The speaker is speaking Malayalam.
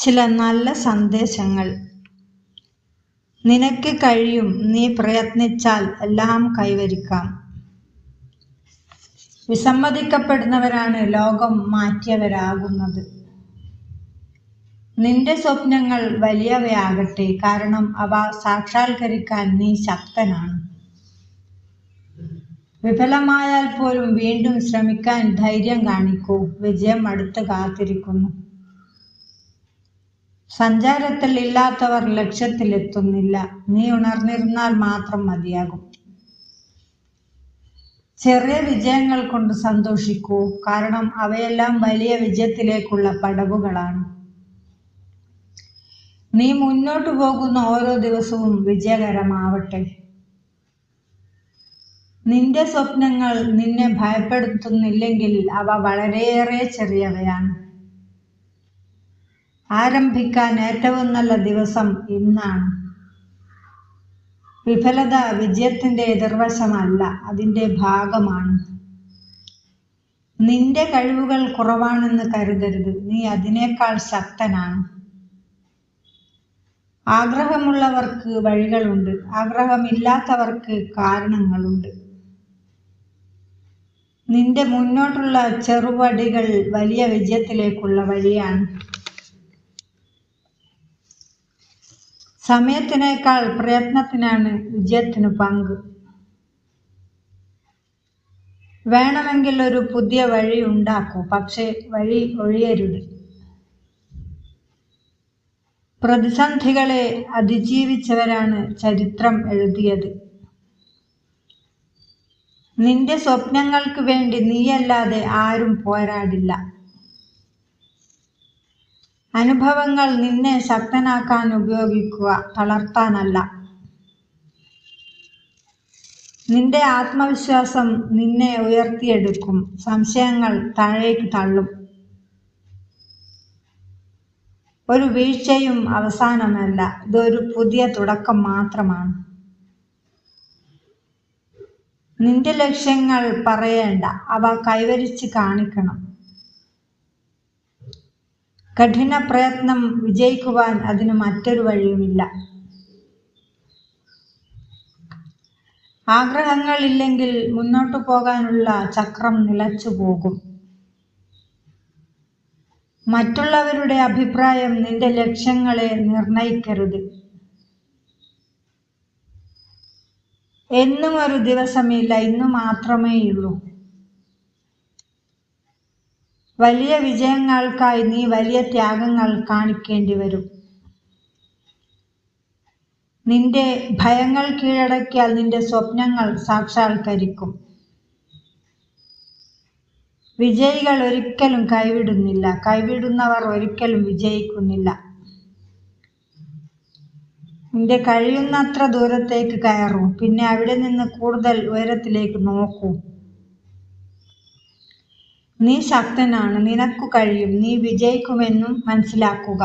ചില നല്ല സന്ദേശങ്ങൾ. നിനക്ക് കഴിയും. നീ പ്രയത്നിച്ചാൽ എല്ലാം കൈവരിക്കാം. വിസമ്മതിക്കപ്പെടുന്നവരാണ് ലോകം മാറ്റിയവരാകുന്നത്. നിന്റെ സ്വപ്നങ്ങൾ വലിയവയാകട്ടെ. കാരണം അവ സാക്ഷാത്കരിക്കാൻ നീ ശക്തനാണ്. വിഫലമായാൽ പോലും വീണ്ടും ശ്രമിക്കാൻ ധൈര്യം കാണിക്കൂ. വിജയം അടുത്ത് കാത്തിരിക്കുന്നു. സഞ്ചാരത്തിൽ ഇല്ലാത്തവർ ലക്ഷ്യത്തിലെത്തുന്നില്ല. നീ ഉണർന്നിരുന്നാൽ മാത്രം മതിയാകും. ചെറിയ വിജയങ്ങൾ കൊണ്ട് സന്തോഷിക്കൂ. കാരണം അവയെല്ലാം വലിയ വിജയത്തിലേക്കുള്ള പടവുകളാണ്. നീ മുന്നോട്ട് പോകുന്ന ഓരോ ദിവസവും വിജയകരമാവട്ടെ. നിന്റെ സ്വപ്നങ്ങൾ നിന്നെ ഭയപ്പെടുത്തുന്നില്ലെങ്കിൽ അവ വളരെയേറെ ചെറിയവയാണ്. ആരംഭിക്കാൻ ഏറ്റവും നല്ല ദിവസം ഇന്നാണ്. വിഫലത വിജയത്തിന്റെ എതിർവശമല്ല അതിന്റെ ഭാഗമാണ്. നിന്റെ കഴിവുകൾ കുറവാണെന്ന് കരുതരുത് നീ അതിനേക്കാൾ ശക്തനാണ്. ആഗ്രഹമുള്ളവർക്ക് വഴികളുണ്ട് ആഗ്രഹമില്ലാത്തവർക്ക് കാരണങ്ങളുണ്ട്. നിന്റെ മുന്നോട്ടുള്ള ചെറുപടികൾ വലിയ വിജയത്തിലേക്കുള്ള വഴിയാണ്. സമയത്തിനേക്കാൾ പ്രയത്നത്തിനാണ് വിജയത്തിന് പങ്ക്. വേണമെങ്കിൽ ഒരു പുതിയ വഴി ഉണ്ടാക്കൂ പക്ഷേ വഴി ഒഴിയരുത്. പ്രതിസന്ധികളെ അതിജീവിച്ചവരാണ് ചരിത്രം എഴുതിയത്. നിന്റെ സ്വപ്നങ്ങൾക്ക് വേണ്ടി നീയല്ലാതെ ആരും പോരാടില്ല. അനുഭവങ്ങൾ നിന്നെ ശക്തനാക്കാൻ ഉപയോഗിക്കുക തളർത്താനല്ല. നിന്റെ ആത്മവിശ്വാസം നിന്നെ ഉയർത്തിയെടുക്കും സംശയങ്ങൾ താഴേക്ക് തള്ളും. ഒരു വീഴ്ചയും അവസാനമല്ല ഇതൊരു പുതിയ തുടക്കം മാത്രമാണ്. നിന്റെ ലക്ഷ്യങ്ങൾ പറയേണ്ട അവ കൈവരിച്ച് കാണിക്കണം. കഠിന പ്രയത്നം വിജയിക്കുവാൻ അതിന് മറ്റൊരു വഴിയുമില്ല. ആഗ്രഹങ്ങളില്ലെങ്കിൽ മുന്നോട്ടു പോകാനുള്ള ചക്രം നിലച്ചു പോകും. മറ്റുള്ളവരുടെ അഭിപ്രായം നിന്റെ ലക്ഷ്യങ്ങളെ നിർണയിക്കരുത്. എന്നും ഒരു ദിവസമില്ല ഇന്നു മാത്രമേയുള്ളൂ. വലിയ വിജയങ്ങൾക്കായി നീ വലിയ ത്യാഗങ്ങൾ കാണിക്കേണ്ടി വരും. നിന്റെ ഭയങ്ങൾ കീഴടക്കിയാൽ നിന്റെ സ്വപ്നങ്ങൾ സാക്ഷാത്കരിക്കും. വിജയികൾ ഒരിക്കലും കൈവിടുന്നില്ല. കൈവിടുന്നവർ ഒരിക്കലും വിജയിക്കുന്നില്ല. നിന്റെ കഴിയുന്നത്ര ദൂരത്തേക്ക് കയറൂ. പിന്നെ അവിടെ നിന്ന് കൂടുതൽ ഉയരത്തിലേക്ക് നോക്കൂ. നീ ശക്തനാണ് നിനക്കു കഴിയും. നീ വിജയിക്കുമെന്നും മനസ്സിലാക്കുക.